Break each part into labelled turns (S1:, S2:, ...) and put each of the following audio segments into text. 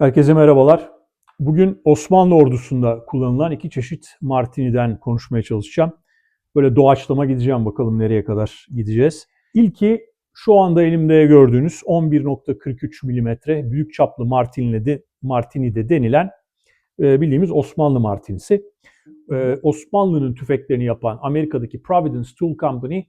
S1: Herkese merhabalar. Bugün Osmanlı ordusunda kullanılan iki çeşit martiniden konuşmaya çalışacağım. Böyle doğaçlama gideceğim bakalım nereye kadar gideceğiz. İlki şu anda elimde gördüğünüz 11.43 mm büyük çaplı martinle de, martini de denilen e, bildiğimiz Osmanlı martinisi. E, Osmanlı'nın tüfeklerini yapan Amerika'daki Providence Tool Company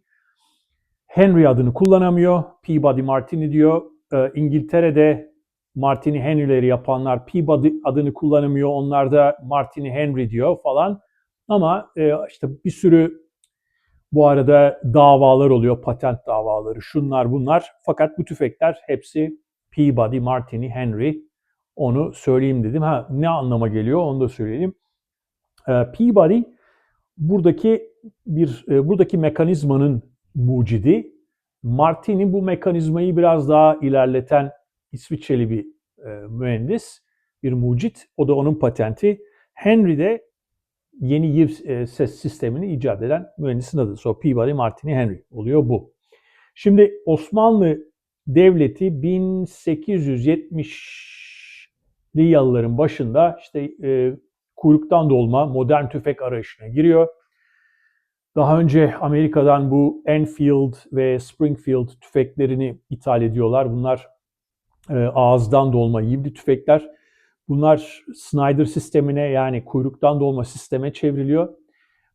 S1: Henry adını kullanamıyor. Peabody Martini diyor. E, İngiltere'de Martini Henry'leri yapanlar Peabody adını kullanamıyor. Onlar da Martini Henry diyor falan. Ama e, işte bir sürü bu arada davalar oluyor, patent davaları, şunlar bunlar. Fakat bu tüfekler hepsi Peabody, Martini, Henry. Onu söyleyeyim dedim. Ha ne anlama geliyor onu da söyleyelim. E, Peabody buradaki bir e, buradaki mekanizmanın mucidi. Martini bu mekanizmayı biraz daha ilerleten İsviçreli bir e, mühendis, bir mucit. O da onun patenti. Henry de yeni yiv e, ses sistemini icat eden mühendisin adı. So Peabody Martini Henry oluyor bu. Şimdi Osmanlı Devleti 1870'li yılların başında işte e, kuyruktan dolma modern tüfek arayışına giriyor. Daha önce Amerika'dan bu Enfield ve Springfield tüfeklerini ithal ediyorlar. Bunlar ağızdan dolma yivli tüfekler. Bunlar Snyder sistemine yani kuyruktan dolma sisteme çevriliyor.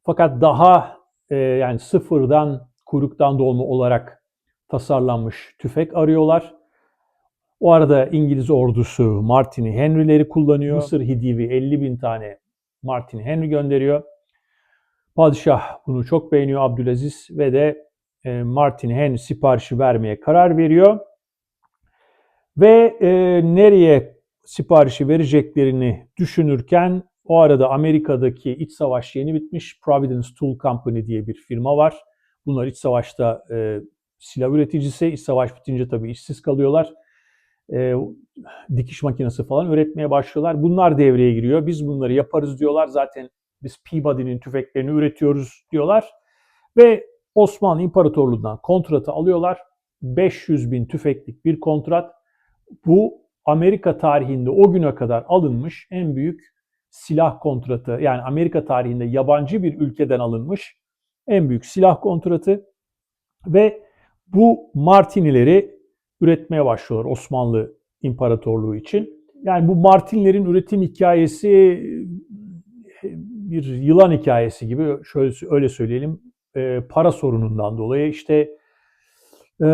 S1: Fakat daha e, yani sıfırdan kuyruktan dolma olarak tasarlanmış tüfek arıyorlar. O arada İngiliz ordusu Martini Henry'leri kullanıyor. Mısır Hidivi 50 bin tane Martini Henry gönderiyor. Padişah bunu çok beğeniyor Abdülaziz ve de e, Martin Henry siparişi vermeye karar veriyor. Ve e, nereye siparişi vereceklerini düşünürken o arada Amerika'daki iç savaş yeni bitmiş. Providence Tool Company diye bir firma var. Bunlar iç savaşta e, silah üreticisi. İç savaş bitince tabii işsiz kalıyorlar. E, dikiş makinesi falan üretmeye başlıyorlar. Bunlar devreye giriyor. Biz bunları yaparız diyorlar. Zaten biz Peabody'nin tüfeklerini üretiyoruz diyorlar. Ve Osmanlı İmparatorluğu'ndan kontratı alıyorlar. 500 bin tüfeklik bir kontrat. Bu Amerika tarihinde o güne kadar alınmış en büyük silah kontratı. Yani Amerika tarihinde yabancı bir ülkeden alınmış en büyük silah kontratı. Ve bu Martinileri üretmeye başlıyorlar Osmanlı İmparatorluğu için. Yani bu Martinlerin üretim hikayesi bir yılan hikayesi gibi şöyle öyle söyleyelim e, para sorunundan dolayı işte e,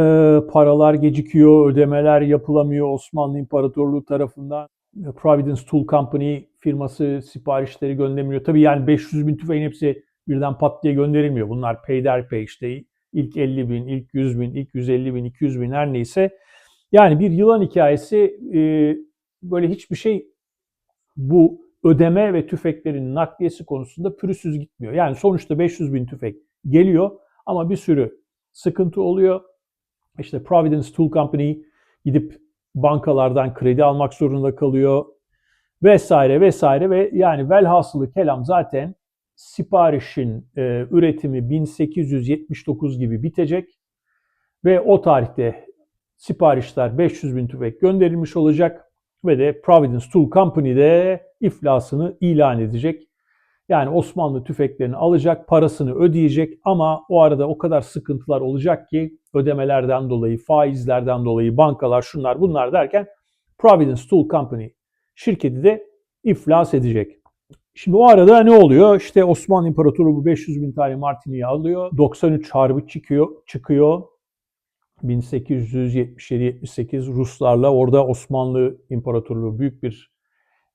S1: paralar gecikiyor, ödemeler yapılamıyor Osmanlı İmparatorluğu tarafından. Providence Tool Company firması siparişleri göndermiyor. Tabii yani 500 bin tüfeğin hepsi birden pat diye gönderilmiyor. Bunlar peyderpey işte ilk 50 bin, ilk 100 bin, ilk 150 bin, 200 bin her neyse. Yani bir yılan hikayesi e, böyle hiçbir şey bu ödeme ve tüfeklerin nakliyesi konusunda pürüzsüz gitmiyor. Yani sonuçta 500 bin tüfek geliyor ama bir sürü sıkıntı oluyor. İşte Providence Tool Company gidip bankalardan kredi almak zorunda kalıyor vesaire vesaire ve yani velhasılı kelam zaten siparişin e, üretimi 1879 gibi bitecek ve o tarihte siparişler 500 bin tüfek gönderilmiş olacak ve de Providence Tool Company de iflasını ilan edecek. Yani Osmanlı tüfeklerini alacak, parasını ödeyecek ama o arada o kadar sıkıntılar olacak ki ödemelerden dolayı, faizlerden dolayı, bankalar şunlar bunlar derken Providence Tool Company şirketi de iflas edecek. Şimdi o arada ne oluyor? İşte Osmanlı İmparatoru bu 500 bin tane Martini'yi alıyor. 93 harbi çıkıyor, çıkıyor. 1877-78 Ruslarla orada Osmanlı İmparatorluğu büyük bir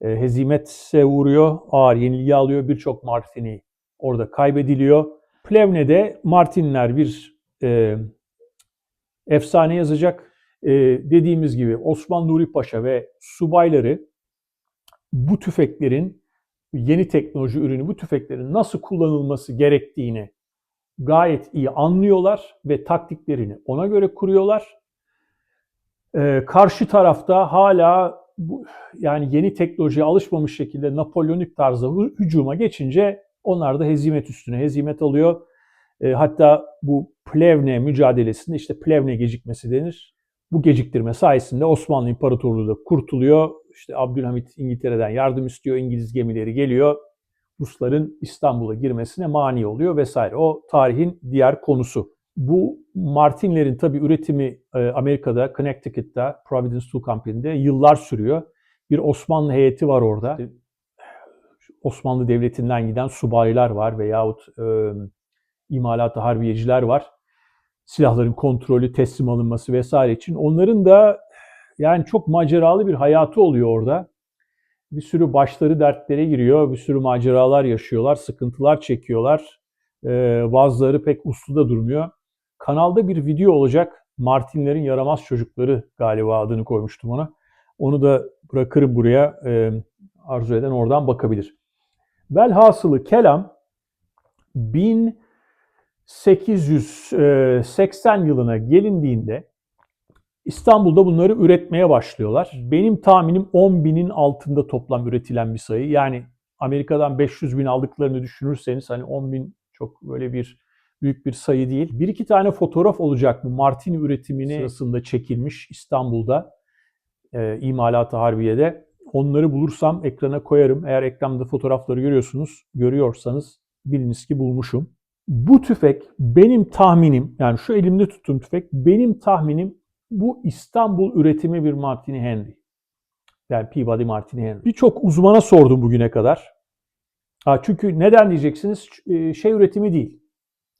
S1: e, hezimete uğruyor. Ağır yenilgi alıyor. Birçok Martini orada kaybediliyor. Plevne'de Martinler bir e, efsane yazacak. E, dediğimiz gibi Osman Nuri Paşa ve subayları bu tüfeklerin yeni teknoloji ürünü bu tüfeklerin nasıl kullanılması gerektiğini gayet iyi anlıyorlar ve taktiklerini ona göre kuruyorlar. Ee, karşı tarafta hala bu, yani yeni teknolojiye alışmamış şekilde Napolyonik tarzda hücuma geçince onlar da hezimet üstüne hezimet alıyor. E, hatta bu Plevne mücadelesinde işte Plevne gecikmesi denir. Bu geciktirme sayesinde Osmanlı İmparatorluğu da kurtuluyor. işte Abdülhamit İngiltere'den yardım istiyor. İngiliz gemileri geliyor. Rusların İstanbul'a girmesine mani oluyor vesaire. O tarihin diğer konusu. Bu Martinlerin tabii üretimi e, Amerika'da, Connecticut'ta, Providence Tool Company'de yıllar sürüyor. Bir Osmanlı heyeti var orada. Osmanlı Devleti'nden giden subaylar var veyahut e, imalat harbiyeciler var. Silahların kontrolü, teslim alınması vesaire için. Onların da yani çok maceralı bir hayatı oluyor orada. Bir sürü başları dertlere giriyor, bir sürü maceralar yaşıyorlar, sıkıntılar çekiyorlar. Ee, bazıları pek uslu da durmuyor. Kanalda bir video olacak. Martinlerin Yaramaz Çocukları galiba adını koymuştum ona. Onu da bırakırım buraya. Ee, arzu eden oradan bakabilir. Velhasılı kelam 1880 yılına gelindiğinde İstanbul'da bunları üretmeye başlıyorlar. Benim tahminim 10 binin altında toplam üretilen bir sayı. Yani Amerika'dan 500 bin aldıklarını düşünürseniz hani 10 bin çok böyle bir büyük bir sayı değil. Bir iki tane fotoğraf olacak bu Martini üretimini sırasında çekilmiş İstanbul'da e, imalatı harbiyede. Onları bulursam ekrana koyarım. Eğer ekranda fotoğrafları görüyorsunuz, görüyorsanız biliniz ki bulmuşum. Bu tüfek benim tahminim, yani şu elimde tuttuğum tüfek benim tahminim bu İstanbul üretimi bir Martini Henry. Yani Peabody Martini Henry. Birçok uzmana sordum bugüne kadar. Ha, çünkü neden diyeceksiniz? Ee, şey üretimi değil.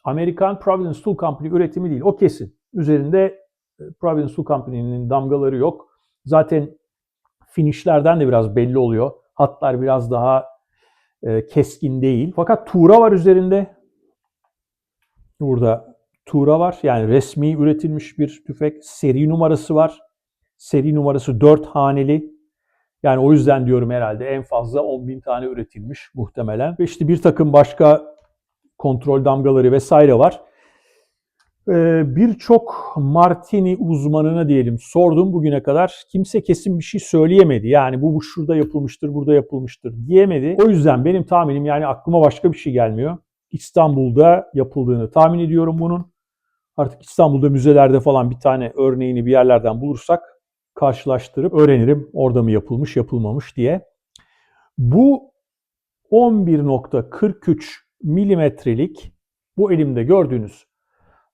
S1: Amerikan Providence Tool Company üretimi değil. O kesin. Üzerinde e, Providence Tool Company'nin damgaları yok. Zaten finişlerden de biraz belli oluyor. Hatlar biraz daha e, keskin değil. Fakat tuğra var üzerinde. Burada tuğra var. Yani resmi üretilmiş bir tüfek. Seri numarası var. Seri numarası 4 haneli. Yani o yüzden diyorum herhalde en fazla 10 bin tane üretilmiş muhtemelen. Ve işte bir takım başka kontrol damgaları vesaire var. Ee, Birçok Martini uzmanına diyelim sordum bugüne kadar. Kimse kesin bir şey söyleyemedi. Yani bu, bu şurada yapılmıştır, burada yapılmıştır diyemedi. O yüzden benim tahminim yani aklıma başka bir şey gelmiyor. İstanbul'da yapıldığını tahmin ediyorum bunun. Artık İstanbul'da müzelerde falan bir tane örneğini bir yerlerden bulursak karşılaştırıp öğrenirim orada mı yapılmış yapılmamış diye. Bu 11.43 milimetrelik bu elimde gördüğünüz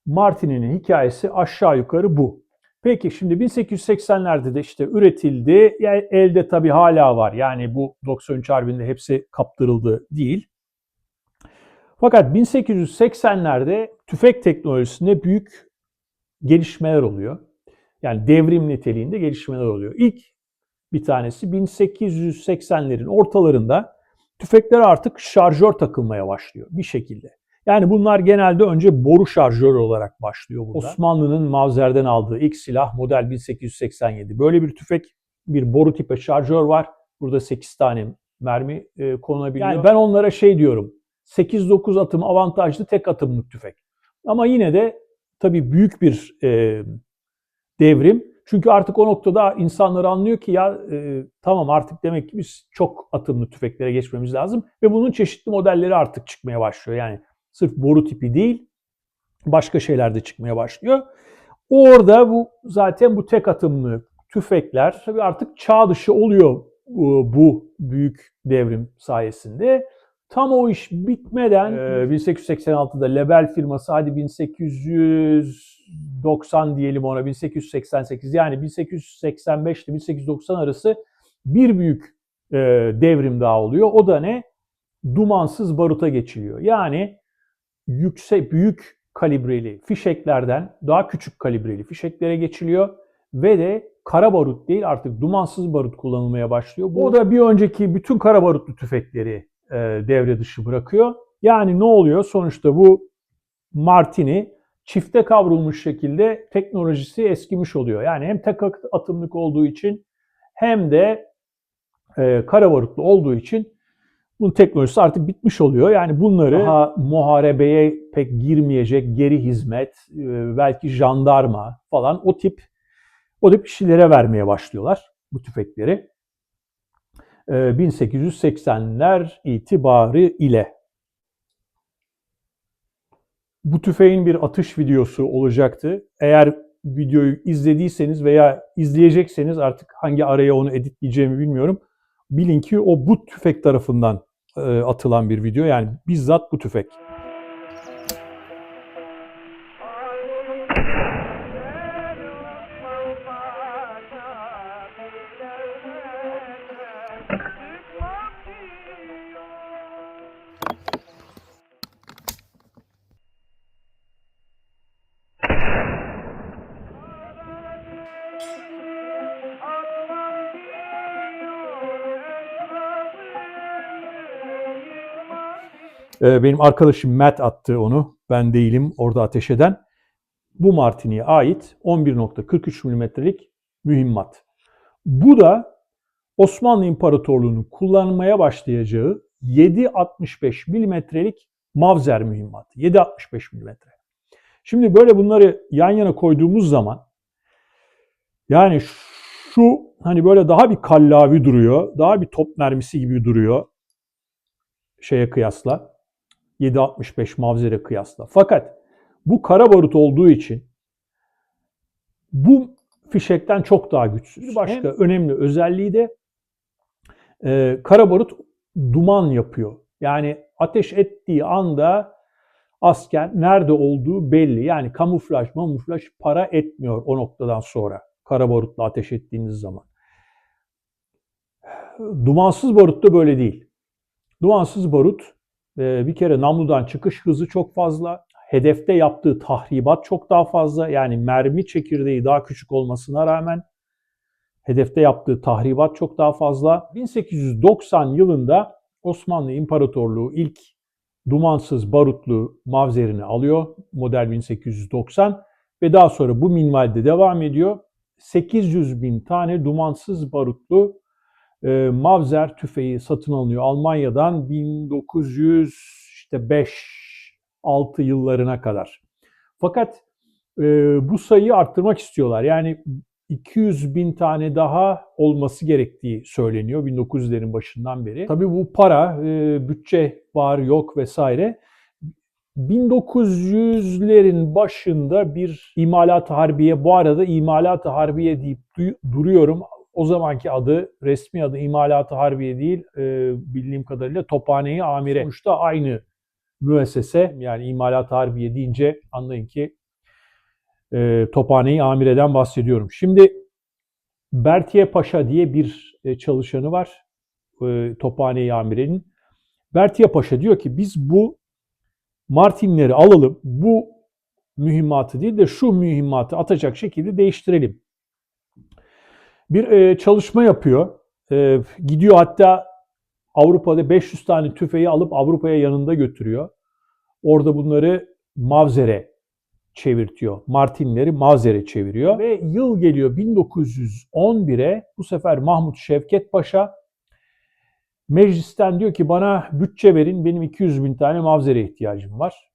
S1: Martini'nin hikayesi aşağı yukarı bu. Peki şimdi 1880'lerde de işte üretildi. Yani elde tabii hala var. Yani bu 93 Harbi'nde hepsi kaptırıldı değil. Fakat 1880'lerde tüfek teknolojisinde büyük gelişmeler oluyor. Yani devrim niteliğinde gelişmeler oluyor. İlk bir tanesi 1880'lerin ortalarında tüfeklere artık şarjör takılmaya başlıyor bir şekilde. Yani bunlar genelde önce boru şarjörü olarak başlıyor burada. Osmanlı'nın Mavzer'den aldığı ilk silah model 1887. Böyle bir tüfek, bir boru tipi şarjör var. Burada 8 tane mermi e, konulabiliyor. Yani ben onlara şey diyorum. 8-9 atım avantajlı tek atımlık tüfek. Ama yine de tabii büyük bir e, devrim. Çünkü artık o noktada insanlar anlıyor ki ya e, tamam artık demek ki biz çok atımlı tüfeklere geçmemiz lazım ve bunun çeşitli modelleri artık çıkmaya başlıyor. Yani sırf boru tipi değil başka şeyler de çıkmaya başlıyor. Orada bu zaten bu tek atımlı tüfekler tabii artık çağ dışı oluyor bu, bu büyük devrim sayesinde. Tam o iş bitmeden e, 1886'da Lebel firması hadi 1890 diyelim ona 1888 yani 1885 ile 1890 arası bir büyük e, devrim daha oluyor. O da ne? Dumansız baruta geçiliyor. Yani yüksek büyük kalibreli fişeklerden daha küçük kalibreli fişeklere geçiliyor ve de kara barut değil artık dumansız barut kullanılmaya başlıyor. Bu da bir önceki bütün kara barutlu tüfekleri e, devre dışı bırakıyor. Yani ne oluyor? Sonuçta bu Martini çifte kavrulmuş şekilde teknolojisi eskimiş oluyor. Yani hem tek atımlık olduğu için hem de e, kara barutlu olduğu için bunun teknolojisi artık bitmiş oluyor. Yani bunları daha muharebeye pek girmeyecek geri hizmet, e, belki jandarma falan o tip o tip kişilere vermeye başlıyorlar bu tüfekleri. 1880'ler itibarı ile. Bu tüfeğin bir atış videosu olacaktı. Eğer videoyu izlediyseniz veya izleyecekseniz artık hangi araya onu editleyeceğimi bilmiyorum. Bilin ki o bu tüfek tarafından e, atılan bir video. Yani bizzat bu tüfek. Ee, Benim arkadaşım Matt attı onu. Ben değilim orada ateş eden. Bu Martini'ye ait 11.43 milimetrelik mühimmat. Bu da Osmanlı İmparatorluğu'nun kullanmaya başlayacağı 7.65 milimetrelik Mavzer mühimmatı. 7.65 milimetre. Şimdi böyle bunları yan yana koyduğumuz zaman yani şu hani böyle daha bir kallavi duruyor. Daha bir top mermisi gibi duruyor şeye kıyasla. 7.65 Mavzer'e kıyasla. Fakat bu kara barut olduğu için bu fişekten çok daha güçsüz. Başka önemli özelliği de e, kara barut duman yapıyor. Yani ateş ettiği anda asker nerede olduğu belli. Yani kamuflaj, mamuflaj para etmiyor o noktadan sonra. Kara barutla ateş ettiğiniz zaman. Dumansız barut da böyle değil. Dumansız barut bir kere namludan çıkış hızı çok fazla. Hedefte yaptığı tahribat çok daha fazla. Yani mermi çekirdeği daha küçük olmasına rağmen hedefte yaptığı tahribat çok daha fazla. 1890 yılında Osmanlı İmparatorluğu ilk dumansız barutlu mavzerini alıyor. Model 1890 ve daha sonra bu minvalde devam ediyor. 800 bin tane dumansız barutlu e, Mavzer tüfeği satın alınıyor Almanya'dan 1905-6 yıllarına kadar. Fakat e, bu sayıyı arttırmak istiyorlar. Yani 200 bin tane daha olması gerektiği söyleniyor 1900'lerin başından beri. Tabii bu para, e, bütçe var yok vesaire. 1900'lerin başında bir imalat harbiye, bu arada imalat harbiye deyip duruyorum. O zamanki adı, resmi adı imalat harbiye değil, e, bildiğim kadarıyla Tophaneyi Amire. Sonuçta aynı müessese, yani imalat harbiye deyince anlayın ki e, Tophaneyi Amire'den bahsediyorum. Şimdi Bertiye Paşa diye bir e, çalışanı var e, Tophaneyi Amire'nin. Bertiye Paşa diyor ki biz bu Martinleri alalım, bu mühimmatı değil de şu mühimmatı atacak şekilde değiştirelim. Bir e, çalışma yapıyor. E, gidiyor hatta Avrupa'da 500 tane tüfeği alıp Avrupa'ya yanında götürüyor. Orada bunları Mavzer'e çevirtiyor. Martinleri Mavzer'e çeviriyor. Ve yıl geliyor 1911'e bu sefer Mahmut Şevket Paşa meclisten diyor ki bana bütçe verin benim 200 bin tane Mavzer'e ihtiyacım var.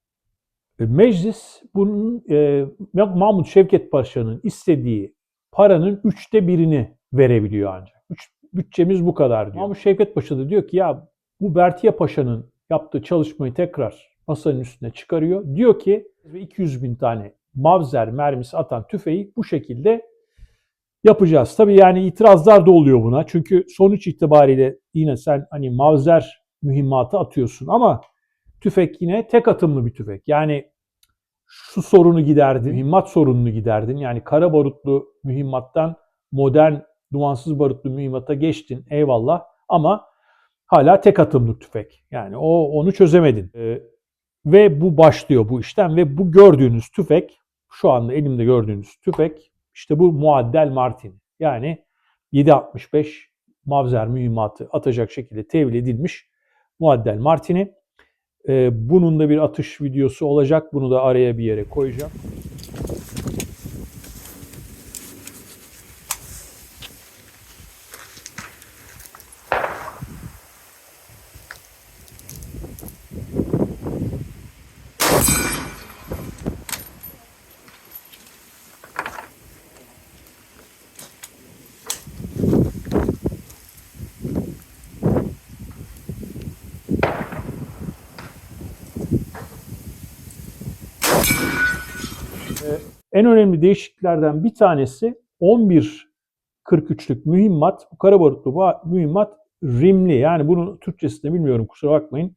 S1: Meclis bunun e, Mahmut Şevket Paşa'nın istediği paranın üçte birini verebiliyor ancak. Üç, bütçemiz bu kadar diyor. Mahmut Şevket Paşa da diyor ki ya bu Bertiye Paşa'nın yaptığı çalışmayı tekrar masanın üstüne çıkarıyor. Diyor ki 200 bin tane mavzer mermisi atan tüfeği bu şekilde yapacağız. Tabii yani itirazlar da oluyor buna. Çünkü sonuç itibariyle yine sen hani mavzer mühimmatı atıyorsun ama tüfek yine tek atımlı bir tüfek. Yani şu sorunu giderdin, mühimmat sorununu giderdin. Yani kara barutlu mühimmattan modern dumansız barutlu mühimmata geçtin eyvallah ama hala tek atımlı tüfek. Yani o onu çözemedin. Ee, ve bu başlıyor bu işten ve bu gördüğünüz tüfek şu anda elimde gördüğünüz tüfek işte bu muaddel Martin. Yani 7.65 Mavzer mühimmatı atacak şekilde tevil edilmiş muaddel Martin'i. Ee, bunun da bir atış videosu olacak. Bunu da araya bir yere koyacağım. Önemli değişikliklerden bir tanesi 11.43'lük mühimmat, bu kara barutlu mühimmat rimli. Yani bunun Türkçesini bilmiyorum kusura bakmayın.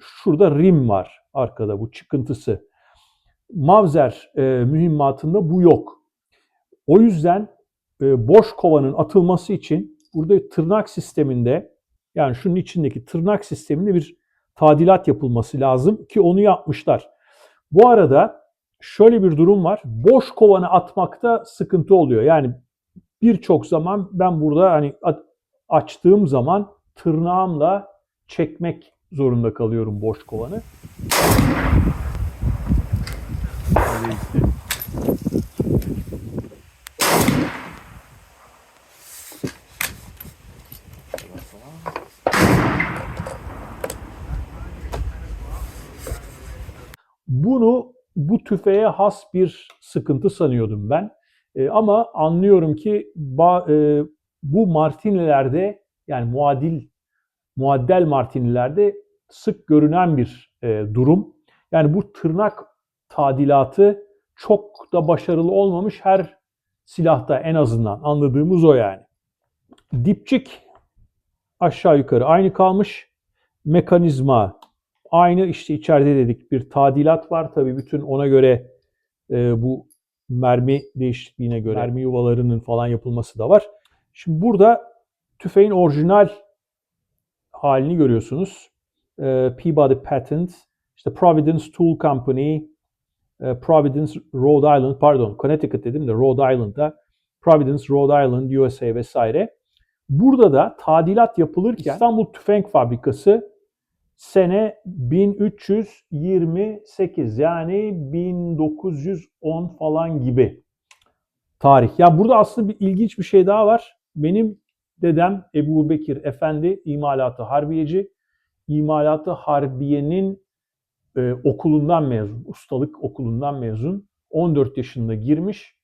S1: Şurada rim var arkada bu çıkıntısı. Mavzer e, mühimmatında bu yok. O yüzden e, boş kovanın atılması için burada tırnak sisteminde yani şunun içindeki tırnak sisteminde bir tadilat yapılması lazım ki onu yapmışlar. Bu arada şöyle bir durum var. Boş kovanı atmakta sıkıntı oluyor. Yani birçok zaman ben burada hani açtığım zaman tırnağımla çekmek zorunda kalıyorum boş kovanı. Bunu bu tüfeğe has bir sıkıntı sanıyordum ben. E, ama anlıyorum ki ba, e, bu martinilerde yani muadil muaddel martinilerde sık görünen bir e, durum. Yani bu tırnak tadilatı çok da başarılı olmamış her silahta en azından anladığımız o yani. Dipçik aşağı yukarı aynı kalmış. Mekanizma aynı işte içeride dedik bir tadilat var. Tabii bütün ona göre e, bu mermi değişikliğine göre mermi yuvalarının falan yapılması da var. Şimdi burada tüfeğin orijinal halini görüyorsunuz. E, Peabody Patent, işte Providence Tool Company, e, Providence, Rhode Island, pardon Connecticut dedim de Rhode Island'da Providence, Rhode Island, USA vesaire. Burada da tadilat yapılırken İstanbul Tüfek Fabrikası sene 1328 yani 1910 falan gibi tarih. Ya burada aslında bir ilginç bir şey daha var. Benim dedem Ebu Bekir Efendi imalatı harbiyeci. İmalatı harbiyenin e, okulundan mezun, ustalık okulundan mezun. 14 yaşında girmiş.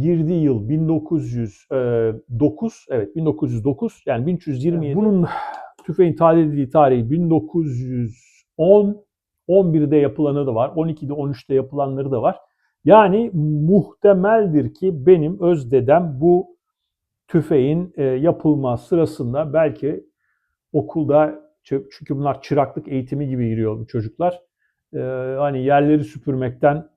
S1: Girdiği yıl 1909, evet 1909 yani 1327. Bunun tüfeğin tahlil edildiği tarihi 1910, 11'de yapılanı da var, 12'de 13'te yapılanları da var. Yani muhtemeldir ki benim öz dedem bu tüfeğin e, yapılma sırasında belki okulda çünkü bunlar çıraklık eğitimi gibi giriyor bu çocuklar. E, hani yerleri süpürmekten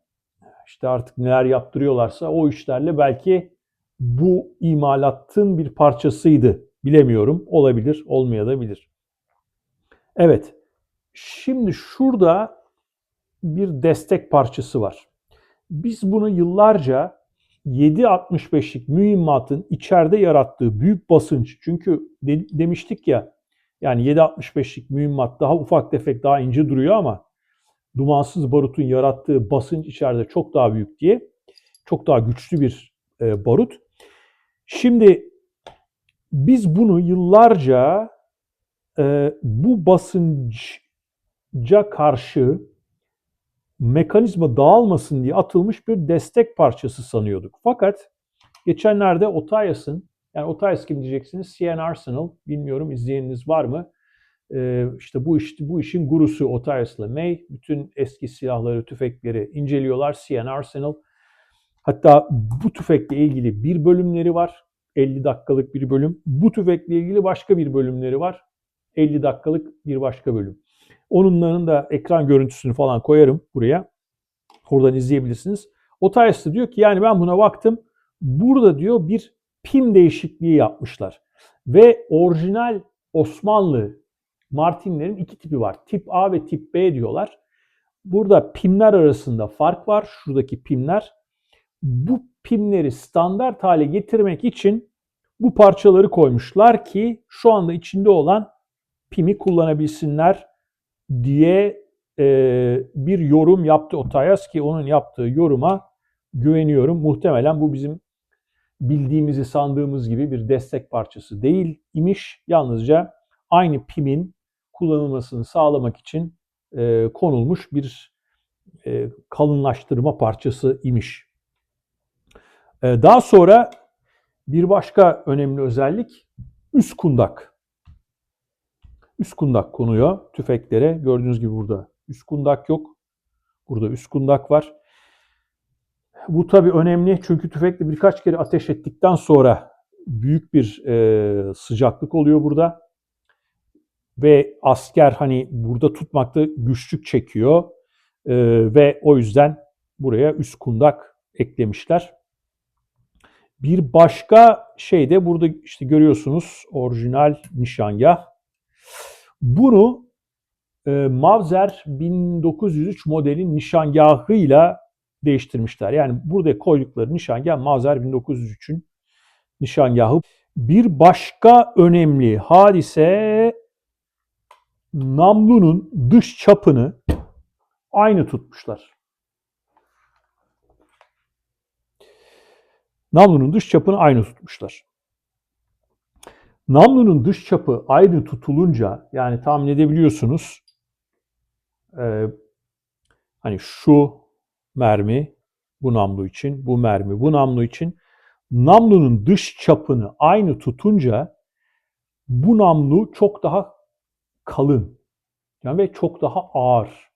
S1: işte artık neler yaptırıyorlarsa o işlerle belki bu imalatın bir parçasıydı Bilemiyorum. Olabilir, olmayabilir. Evet. Şimdi şurada bir destek parçası var. Biz bunu yıllarca 7.65'lik mühimmatın içeride yarattığı büyük basınç çünkü de, demiştik ya yani 7.65'lik mühimmat daha ufak tefek daha ince duruyor ama dumansız barutun yarattığı basınç içeride çok daha büyük diye çok daha güçlü bir e, barut. Şimdi biz bunu yıllarca e, bu basınca karşı mekanizma dağılmasın diye atılmış bir destek parçası sanıyorduk. Fakat geçenlerde Otyas'ın, yani Otyas kim diyeceksiniz? CN Arsenal, bilmiyorum izleyeniniz var mı? Ee, işte bu iş, bu işin gurusu Otyas'la May. Bütün eski silahları, tüfekleri inceliyorlar. CN Arsenal. Hatta bu tüfekle ilgili bir bölümleri var. 50 dakikalık bir bölüm. Bu tüfekle ilgili başka bir bölümleri var. 50 dakikalık bir başka bölüm. Onunların da ekran görüntüsünü falan koyarım buraya. Oradan izleyebilirsiniz. O Otyas'ta diyor ki yani ben buna baktım. Burada diyor bir pim değişikliği yapmışlar. Ve orijinal Osmanlı Martinlerin iki tipi var. Tip A ve tip B diyorlar. Burada pimler arasında fark var. Şuradaki pimler. Bu pimleri standart hale getirmek için bu parçaları koymuşlar ki şu anda içinde olan pimi kullanabilsinler diye e, bir yorum yaptı Otayas ki onun yaptığı yoruma güveniyorum. Muhtemelen bu bizim bildiğimizi sandığımız gibi bir destek parçası değil imiş. Yalnızca aynı pimin kullanılmasını sağlamak için e, konulmuş bir e, kalınlaştırma parçası imiş. Ee, daha sonra bir başka önemli özellik üst kundak. Üst kundak konuyor tüfeklere. Gördüğünüz gibi burada üst kundak yok. Burada üst kundak var. Bu tabii önemli çünkü tüfekle birkaç kere ateş ettikten sonra büyük bir e, sıcaklık oluyor burada. Ve asker hani burada tutmakta güçlük çekiyor E, ve o yüzden buraya üst kundak eklemişler. Bir başka şey de burada işte görüyorsunuz orijinal nişangah. Bunu e, Mavzer 1903 modelin nişangahıyla değiştirmişler. Yani burada koydukları nişangah Mavzer 1903'ün nişangahı. Bir başka önemli hadise namlunun dış çapını aynı tutmuşlar. Namlunun dış çapını aynı tutmuşlar. Namlunun dış çapı aynı tutulunca yani tahmin edebiliyorsunuz e, hani şu mermi bu namlu için, bu mermi bu namlu için namlunun dış çapını aynı tutunca bu namlu çok daha kalın yani ve çok daha ağır.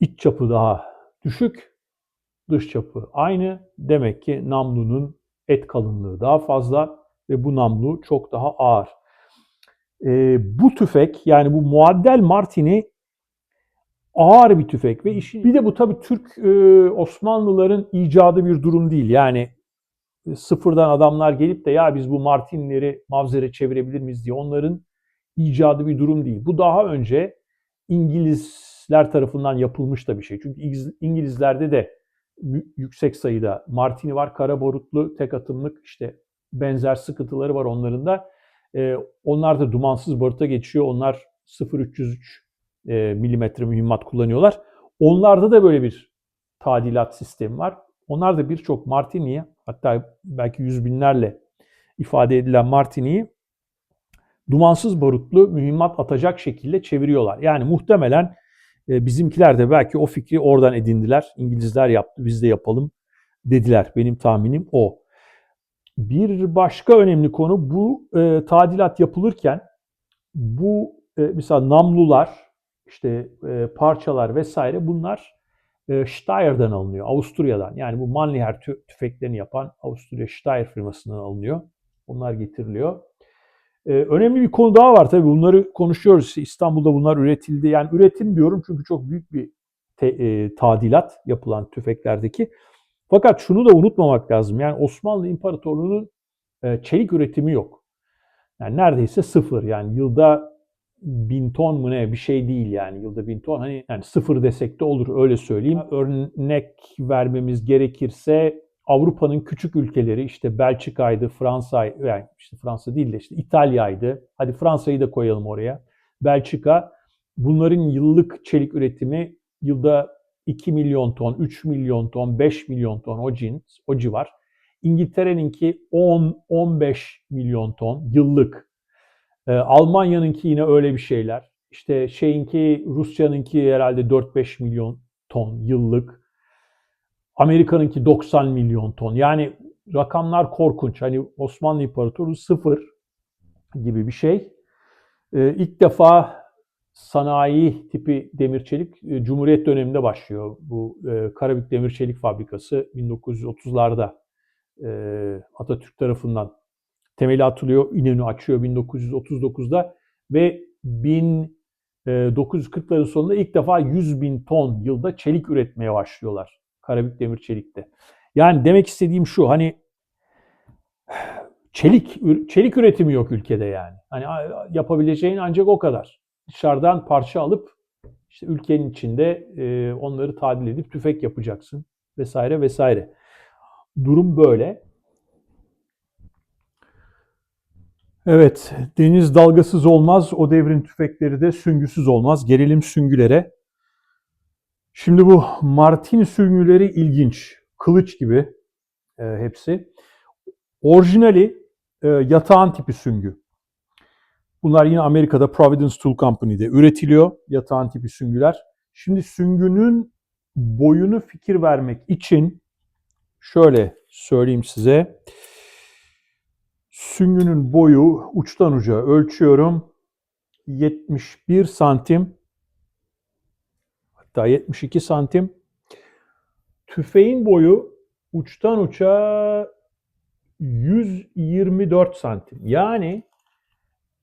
S1: İç çapı daha düşük, dış çapı aynı. Demek ki namlunun et kalınlığı daha fazla ve bu namlu çok daha ağır. E, bu tüfek yani bu muaddel Martini ağır bir tüfek ve işin bir de bu tabii Türk e, Osmanlıların icadı bir durum değil. Yani e, sıfırdan adamlar gelip de ya biz bu Martinleri Mavzer'e çevirebilir miyiz diye onların icadı bir durum değil. Bu daha önce İngilizler tarafından yapılmış da bir şey. Çünkü İngilizlerde de yüksek sayıda Martini var. Kara borutlu, tek atımlık işte benzer sıkıntıları var onların da. Ee, onlar da dumansız baruta geçiyor. Onlar 0.303 e, milimetre mühimmat kullanıyorlar. Onlarda da böyle bir tadilat sistemi var. Onlar da birçok Martini'yi hatta belki yüz binlerle ifade edilen Martini'yi dumansız barutlu mühimmat atacak şekilde çeviriyorlar. Yani muhtemelen e, bizimkiler de belki o fikri oradan edindiler. İngilizler yaptı, biz de yapalım dediler. Benim tahminim o. Bir başka önemli konu bu e, tadilat yapılırken bu e, mesela namlular, işte e, parçalar vesaire bunlar e, Steyer'dan alınıyor, Avusturya'dan. Yani bu Mannlicher tüfeklerini yapan Avusturya Steyr firmasından alınıyor. Onlar getiriliyor. Ee, önemli bir konu daha var tabii bunları konuşuyoruz. İstanbul'da bunlar üretildi. Yani üretim diyorum çünkü çok büyük bir te, e, tadilat yapılan tüfeklerdeki. Fakat şunu da unutmamak lazım. Yani Osmanlı İmparatorluğu'nun e, çelik üretimi yok. Yani neredeyse sıfır. Yani yılda bin ton mu ne bir şey değil yani yılda bin ton hani yani sıfır desek de olur öyle söyleyeyim. Örnek vermemiz gerekirse Avrupa'nın küçük ülkeleri işte Belçika'ydı, Fransa yani işte Fransa değil de işte İtalya'ydı. Hadi Fransa'yı da koyalım oraya. Belçika bunların yıllık çelik üretimi yılda 2 milyon ton, 3 milyon ton, 5 milyon ton o cins, o civar. İngiltere'ninki 10-15 milyon ton yıllık. Ee, Almanya'nınki yine öyle bir şeyler. İşte şeyinki Rusya'nınki herhalde 4-5 milyon ton yıllık. Amerika'nınki 90 milyon ton. Yani rakamlar korkunç. Hani Osmanlı İmparatorluğu sıfır gibi bir şey. Ee, ilk defa sanayi tipi demir çelik e, Cumhuriyet döneminde başlıyor. Bu e, Karabük Demir Çelik Fabrikası 1930'larda e, Atatürk tarafından temeli atılıyor. İnönü açıyor 1939'da ve 1940'ların sonunda ilk defa 100 bin ton yılda çelik üretmeye başlıyorlar. Karabük Demir Çelik'te. Yani demek istediğim şu hani çelik çelik üretimi yok ülkede yani. Hani yapabileceğin ancak o kadar. Dışarıdan parça alıp işte ülkenin içinde e, onları tadil edip tüfek yapacaksın vesaire vesaire. Durum böyle. Evet, deniz dalgasız olmaz. O devrin tüfekleri de süngüsüz olmaz. Gerilim süngülere Şimdi bu Martin süngüleri ilginç. Kılıç gibi e, hepsi. Orijinali e, yatağın tipi süngü. Bunlar yine Amerika'da Providence Tool Company'de üretiliyor yatağın tipi süngüler. Şimdi süngünün boyunu fikir vermek için şöyle söyleyeyim size. Süngünün boyu uçtan uca ölçüyorum. 71 santim hatta 72 santim. tüfeğin boyu uçtan uça 124 santim. Yani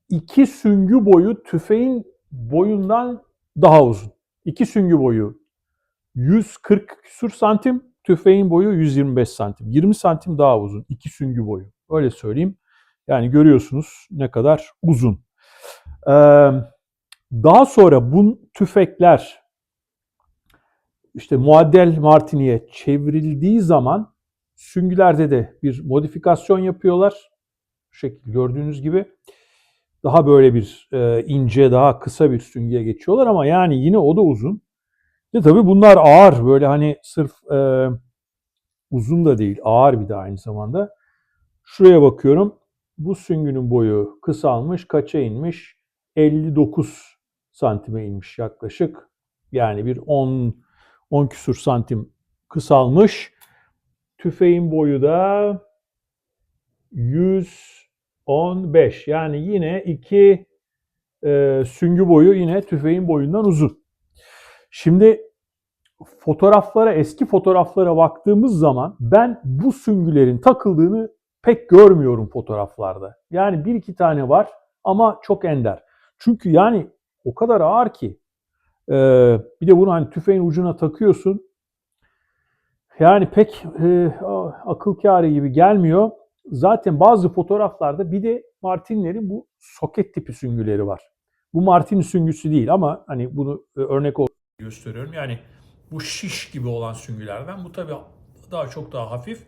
S1: iki süngü boyu tüfeğin boyundan daha uzun. İki süngü boyu 140 küsur santim, tüfeğin boyu 125 santim. 20 santim daha uzun iki süngü boyu. Öyle söyleyeyim. Yani görüyorsunuz ne kadar uzun. Ee, daha sonra bu tüfekler işte muaddel martiniye çevrildiği zaman süngülerde de bir modifikasyon yapıyorlar. Şu şekil gördüğünüz gibi daha böyle bir e, ince, daha kısa bir süngüye geçiyorlar ama yani yine o da uzun. Ve tabii bunlar ağır böyle hani sırf e, uzun da değil, ağır bir de aynı zamanda. Şuraya bakıyorum. Bu süngünün boyu kısalmış, kaça inmiş? 59 santime inmiş yaklaşık. Yani bir 10 10 küsur santim kısalmış. Tüfeğin boyu da 115. Yani yine iki e, süngü boyu yine tüfeğin boyundan uzun. Şimdi fotoğraflara, eski fotoğraflara baktığımız zaman ben bu süngülerin takıldığını pek görmüyorum fotoğraflarda. Yani bir iki tane var ama çok ender. Çünkü yani o kadar ağır ki. Ee, bir de bunu hani tüfeğin ucuna takıyorsun. Yani pek e, akıl kârı gibi gelmiyor. Zaten bazı fotoğraflarda bir de Martinlerin bu soket tipi süngüleri var. Bu Martin süngüsü değil ama hani bunu e, örnek olarak gösteriyorum. Yani bu şiş gibi olan süngülerden. Bu tabii daha çok daha hafif.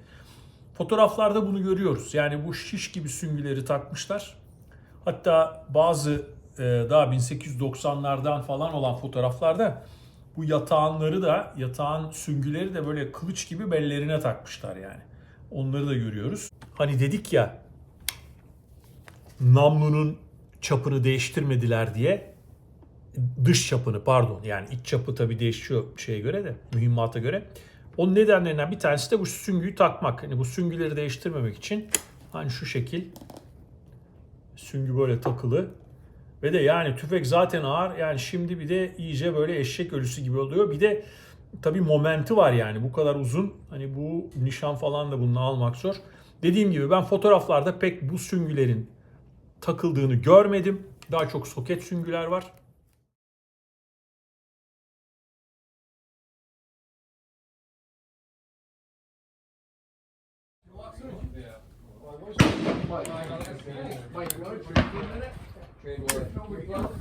S1: Fotoğraflarda bunu görüyoruz. Yani bu şiş gibi süngüleri takmışlar. Hatta bazı daha 1890'lardan falan olan fotoğraflarda bu yatağanları da, yatağın süngüleri de böyle kılıç gibi bellerine takmışlar yani. Onları da görüyoruz. Hani dedik ya namlunun çapını değiştirmediler diye dış çapını pardon yani iç çapı tabii değişiyor şeye göre de mühimmata göre. Onun nedenlerinden bir tanesi de bu süngüyü takmak. Yani bu süngüleri değiştirmemek için hani şu şekil süngü böyle takılı. Ve de yani tüfek zaten ağır. Yani şimdi bir de iyice böyle eşek ölüsü gibi oluyor. Bir de tabii momenti var yani bu kadar uzun. Hani bu nişan falan da bunu almak zor. Dediğim gibi ben fotoğraflarda pek bu süngülerin takıldığını görmedim. Daha çok soket süngüler var. Amen.